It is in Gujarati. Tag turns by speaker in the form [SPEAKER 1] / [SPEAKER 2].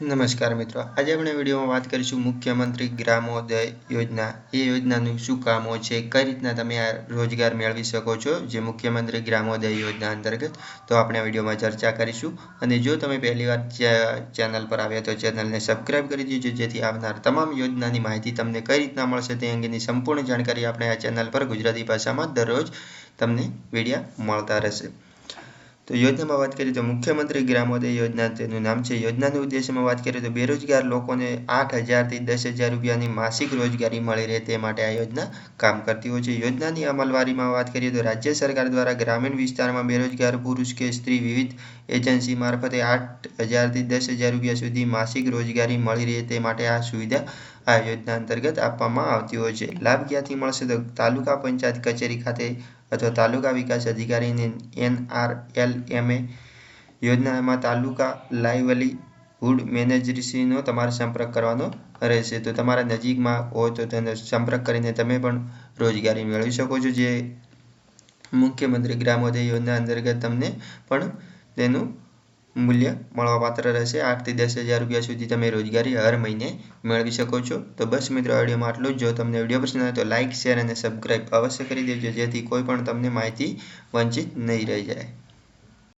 [SPEAKER 1] નમસ્કાર મિત્રો. આજે આપણે વિડીયોમાં વાત કરીશું મુખ્યમંત્રી ગ્રામોદય યોજના. એ યોજનાનું શું કામો છે? કઈ રીતના તમે આ રોજગાર મેળવી શકો છો? જે મુખ્યમંત્રી ગ્રામોદય યોજના અંતર્ગત. તો આપણે વિડીયોમાં ચર્ચા કરીશું. અને જો તમે પહેલી વાર ચેનલ પર આવ્યા તો ચેનલને સબસ્ક્રાઇબ કરી દેજો, જેથી આવનાર તમામ યોજનાની માહિતી તમને કઈ રીતના મળશે તે અંગેની સંપૂર્ણ જાણકારી આપણે આ ચેનલ પર ગુજરાતી ભાષામાં દરરોજ તમને વિડીયા મળતા રહેશે. તો યોજનામાં વાત કરીએ તો મુખ્યમંત્રી ગ્રામોદય યોજના તેનું નામ છે. યોજનાના ઉદ્દેશ્યમાં વાત કરીએ તો બેરોજગાર લોકોને આઠ હજારથી દસ હજાર રૂપિયાની માસિક રોજગારી મળી રહે તે માટે આ યોજના કામ કરતી હોય છે. યોજનાની અમલવારીમાં વાત કરીએ તો રાજ્ય સરકાર દ્વારા ગ્રામીણ વિસ્તારમાં બેરોજગાર, પુરુષ કે સ્ત્રી વિવિધ એજન્સી મારફતે આઠ હજારથી દસ હજાર રૂપિયા સુધી માસિક રોજગારી મળી રહે તે માટે આ સુવિધા આ યોજના અંતર્ગત આપવામાં આવતી હોય છે. લાભ ક્યાંથી મળશે તો તાલુકા પંચાયત કચેરી ખાતે અથવા તાલુકા વિકાસ અધિકારીને એનઆરએલએમએ યોજનામાં તાલુકા લાઇવલીહુડ મેનેજરશ્રીનો તમારે સંપર્ક કરવાનો રહેશે. તો તમારા નજીકમાં હોય તો તેનો સંપર્ક કરીને તમે પણ રોજગારી મેળવી શકો છો. જે મુખ્યમંત્રી ગ્રામોદય યોજના અંતર્ગત તમને પણ તેનું મૂલ્ય મળવાપાત્ર રહેશે. આઠથી દસ હજાર રૂપિયા સુધી તમે રોજગારી હર મહિને મેળવી શકો છો. તો બસ મિત્રો વિડીયોમાં આટલું જ. જો તમને વીડિયો પસંદ આવે તો લાઇક શેર અને સબસ્ક્રાઈબ અવશ્ય કરી દેજો, જેથી કોઈ પણ તમને માહિતી વંચિત નહીં રહી જાય.